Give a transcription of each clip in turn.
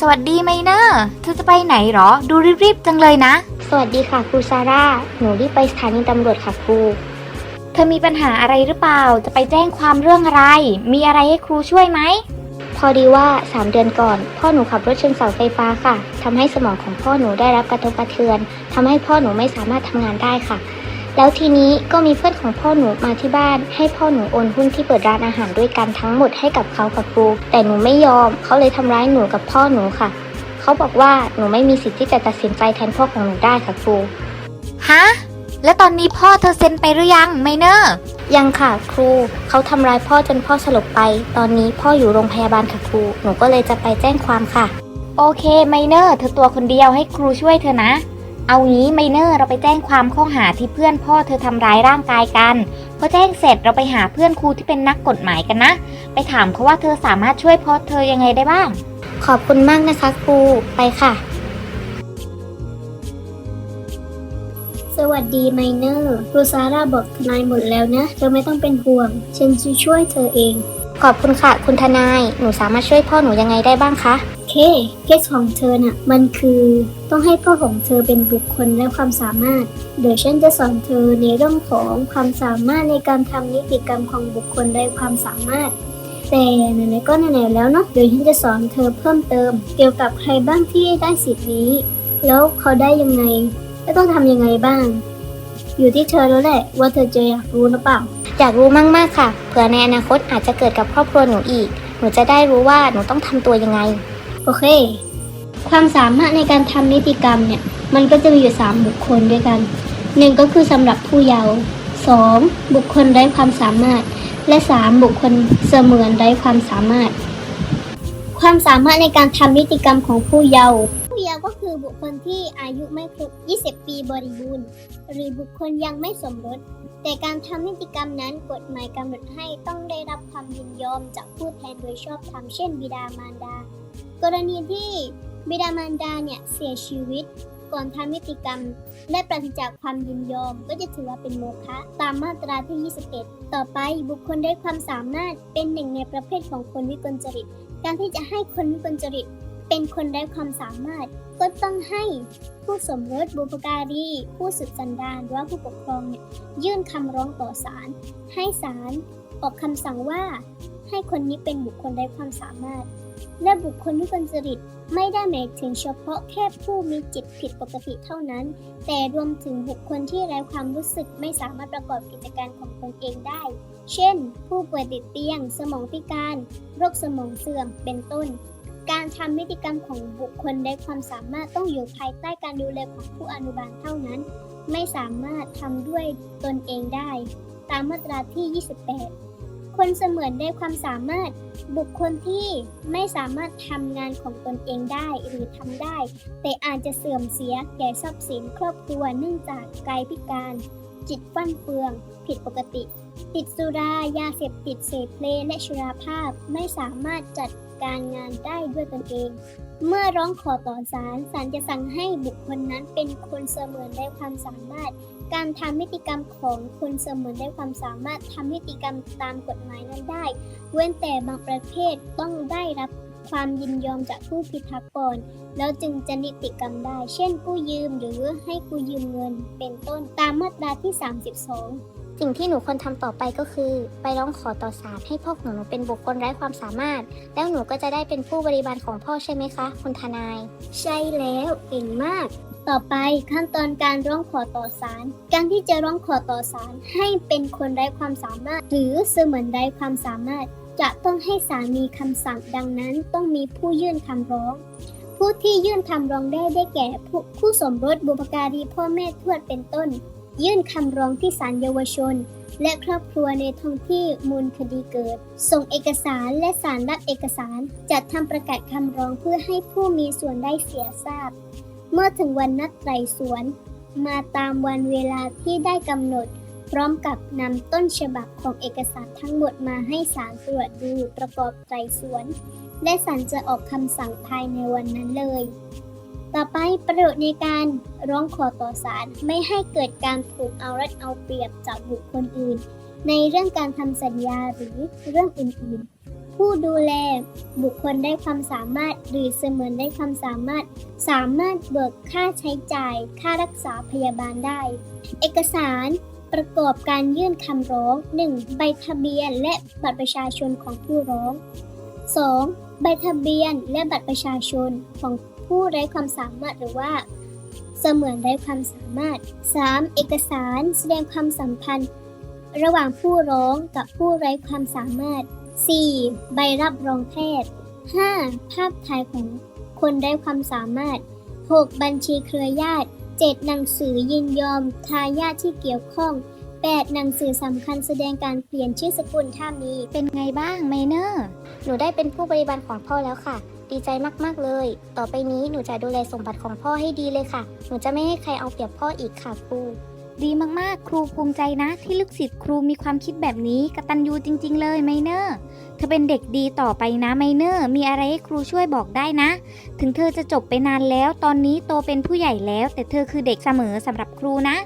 สวัสดีไมเนอร์ เธอจะไปไหนหรอ ดูรีบๆจังเลยนะ สวัสดีค่ะครูซาร่า หนูรีบไปสถานีตำรวจค่ะครู เธอมีปัญหาอะไรหรือเปล่า จะไปแจ้งความเรื่องอะไร มีอะไรให้ครูช่วยไหม พอดีว่า 3 เดือนก่อน พ่อหนูขับรถชนเสาไฟฟ้าค่ะ ทำให้สมองของพ่อหนูได้รับกระทบกระเทือน ทำให้พ่อหนูไม่สามารถทำงานได้ค่ะ แล้วทีนี้ก็มีเพื่อนของพ่อหนูมาที่บ้าน ให้พ่อหนูโอนหุ้นที่เปิดร้านอาหารด้วยกันทั้งหมดให้กับเขาค่ะครูแต่หนูไม่ยอม เขาเลยทำร้ายหนูกับพ่อหนูค่ะ เขาบอกว่าหนูไม่มีสิทธิ์ที่จะตัดสินใจแทนพ่อของหนูได้ค่ะครูฮะแล้วตอนนี้พ่อเธอเซ็นไปหรือยังไมเนอร์ยังค่ะครู เขาทำร้ายพ่อจนพ่อสลบไป ตอนนี้พ่ออยู่โรงพยาบาลค่ะครู หนูก็เลยจะไปแจ้งความค่ะ โอเคไมเนอร์เธอตัวคนเดียวให้ครูช่วยเธอนะ เอางี้ไมเนอร์เราไปแจ้งความข้อหาที่เพื่อนพ่อเธอทำร้ายร่างกายกันพอแจ้งเสร็จเราไปหาเพื่อนครูที่เป็นนักกฎหมายกันนะ ไปถามเขาว่าเธอสามารถช่วยพ่อเธอยังไงได้บ้าง ขอบคุณมากนะคะครูไปค่ะ สวัสดีไมเนอร์ครูซาร่าบอกทนายหมดแล้วนะ เธอไม่ต้องเป็นห่วง ฉันจะช่วยเธอเอง ขอบคุณค่ะ คุณทนาย หนูสามารถช่วยพ่อหนูยังไงได้บ้างคะ เคเคสของเธอน่ะมันคือต้องให้พ่อของเธอเป็นบุคคลและความสามารถ เดี๋ยวฉันจะสอนเธอในเรื่องของความสามารถในการทำนิติกรรมของบุคคลและความสามารถแต่ไหนๆก็ไหนๆแล้วเนาะเดี๋ยวฉันจะสอนเธอเพิ่มเติม เกี่ยวกับใครบ้างที่ได้สิทธิ์นี้ แล้วเขาได้ยังไงและต้องทำยังไงบ้าง อยู่ที่เธอแล้วแหละ ว่าเธอจะอยากรู้หรือเปล่าอยากรู้มากๆค่ะเผื่อในอนาคตอาจจะเกิดกับครอบครัวหนูอีก หนูจะได้รู้ว่าหนูต้องทำตัวยังไง โอเค ความสามารถในการทำนิติกรรมเนี่ย มันก็จะมีอยู่ 3 บุคคลด้วยกัน 1 ก็คือสำหรับผู้เยาว์ 2. บุคคลไร้ความสามารถ และ 3. บุคคลเสมือนไร้ความสามารถ ความสามารถในการทำนิติกรรมของผู้เยาว์ผู้เยาว์ก็คือบุคคลที่อายุไม่ครบ 20 ปีบริบูรณ์ หรือบุคคลยังไม่สมรสแต่การทำนิติกรรมนั้นกฎหมายกำหนดให้ต้องได้รับความยินยอมจากผู้แทนโดยชอบธรรมเช่นบิดามารดา กรณีที่บิดามารดาเนี่ยเสียชีวิต ก่อนทำนิติกรรม และปราศจากความยินยอม ก็จะถือว่าเป็นโมฆะตามมาตราที่ 21 ต่อไปบุคคลได้ความสามารถเป็นหนึ่งในประเภทของคนวิกลจริต การที่จะให้คนวิกลจริต เป็นคนได้ความสามารถ ก็ต้องให้ผู้สมรสบุพการีผู้สืบสันดานหรือว่าผู้ปกครองเนี่ยยื่นคำร้องต่อศาลให้ศาลออกคำสั่งว่า ให้คนนี้เป็นบุคคลได้ความสามารถ และบุคคลวิกลจริตไม่ได้หมายถึงเฉพาะแค่ผู้มีจิตผิดปกติเท่านั้น แต่รวมถึงบุคคลที่ไร้ความรู้สึกไม่สามารถประกอบกิจการของตนเองได้ เช่น ผู้ป่วยติดเตียง สมองพิการ โรคสมองเสื่อม เป็นต้น การทำนิติกรรมของบุคคลไร้ความสามารถต้องอยู่ภายใต้การดูแลของผู้อนุบาลเท่านั้น ไม่สามารถทำด้วยตนเองได้ ตามมาตราที่ 28 คนเสมือนได้ความสามารถ บุคคลที่ไม่สามารถทำงานของตนเองได้หรือทำได้ แต่อาจจะเสื่อมเสียแก่ทรัพย์สินครอบครัวเนื่องจากกายพิการ จิตฟั่นเฟือง ผิดปกติ ติดสุรายาเสพติดเสพเพลและชราภาพไม่สามารถจัดการงานได้ด้วยตนเอง เมื่อร้องขอต่อศาลศาลจะสั่งให้บุคคลนั้นเป็นคนเสมือนได้ความสามารถ การทำพิติกรรมของคนเสมือนได้ความสามารถทำพิติกรรมตามกฎหมายนั้นได้ เว้นแต่บางประเภทต้องได้รับ ความยินยอมจากผู้พิทักษ์ก่อนแล้วจึงจะนิติกรรมได้ เช่นกู้ยืมหรือให้กู้ยืมเงิน เป็นต้นตามมาตราที่ 32 สิ่งที่หนูควรทำต่อไปก็คือ ไปร้องขอต่อศาลให้พ่อของหนูเป็นบุคคลไร้ความสามารถ แล้วหนูก็จะได้เป็นผู้บริบาลของพ่อใช่ไหมคะ คุณทนาย ใช่แล้วเก่งมากต่อไปขั้นตอนการร้องขอต่อศาลการที่จะร้องขอต่อศาลให้เป็นคนไร้ความสามารถ หรือเสมือนไร้ความสามารถ จะต้องให้ศาลมีคำสั่งดังนั้นต้องมีผู้ยื่นคำร้อง ผู้ที่ยื่นคำร้องได้ได้แก่ผู้ผู้สมรสบุพการีพ่อแม่ทวดเป็นต้น ยื่นคำร้องที่ศาลเยาวชน และครอบครัวในท้องที่มูลคดีเกิด ส่งเอกสารและสารรับเอกสารจัดทำประกาศคำร้องเพื่อให้ผู้มีส่วนได้เสียทราบ เมื่อถึงวันนัดไต่สวน มาตามวันเวลาที่ได้กำหนด พร้อมกับนำต้นฉบับของเอกสารทั้งหมดมาให้ศาลตรวจดูประกอบไต่สวน และศาลจะออกคำสั่งภายในวันนั้นเลย ต่อไปประโยชน์ในการร้องขอต่อศาลไม่ให้เกิดการถูกเอารัดเอาเปรียบจากบุคคลอื่น ในเรื่องการทำสัญญาหรือเรื่องอื่นๆ ผู้ดูแลบุคคลได้ความสามารถหรือเสมือนได้ความสามารถ สามารถเบิกค่าใช้จ่าย ค่ารักษาพยาบาลได้ เอกสาร ประกอบการยื่นคำร้อง 1. ใบทะเบียนและบัตรประชาชนของผู้ร้อง 2. ใบทะเบียนและบัตรประชาชนของผู้ไร้ความสามารถหรือว่า เสมือนไร้ความสามารถ 3. เอกสารแสดงความสัมพันธ์ ระหว่างผู้ร้องกับผู้ไร้ความสามารถ 4. ใบรับรองแพทย์ 5. ภาพถ่ายของคนไร้ความสามารถ 6. บัญชีเครือญาติ 7. หนังสือยินยอมทายาทที่เกี่ยวข้อง 8. หนังสือสำคัญแสดงการเปลี่ยนชื่อสกุลถ้ามี เป็นไงบ้างไมเนอร์หนูได้เป็นผู้บริบาลของพ่อแล้วค่ะ ดีใจมากๆเลย ต่อไปนี้หนูจะดูแลสมบัติของพ่อให้ดีเลยค่ะ หนูจะไม่ให้ใครเอาเปรียบพ่ออีกค่ะครู ดีมากๆ ครูภูมิใจนะ ที่ลูกศิษย์ครูมีความคิดแบบนี้กตัญญูจริง ๆ เลยไมเนอร์ เธอเป็นเด็กดีต่อไปนะไมเนอร์ มีอะไรให้ครูช่วยบอกได้นะ ถึงเธอจะจบไปนานแล้ว ตอนนี้โตเป็นผู้ใหญ่แล้ว แต่เธอคือเด็กเสมอสำหรับครูนะ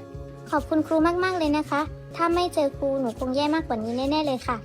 ขอบคุณครูมากๆเลยนะคะ ถ้าไม่เจอครูหนูคงแย่มากกว่านี้แน่ๆเลยค่ะ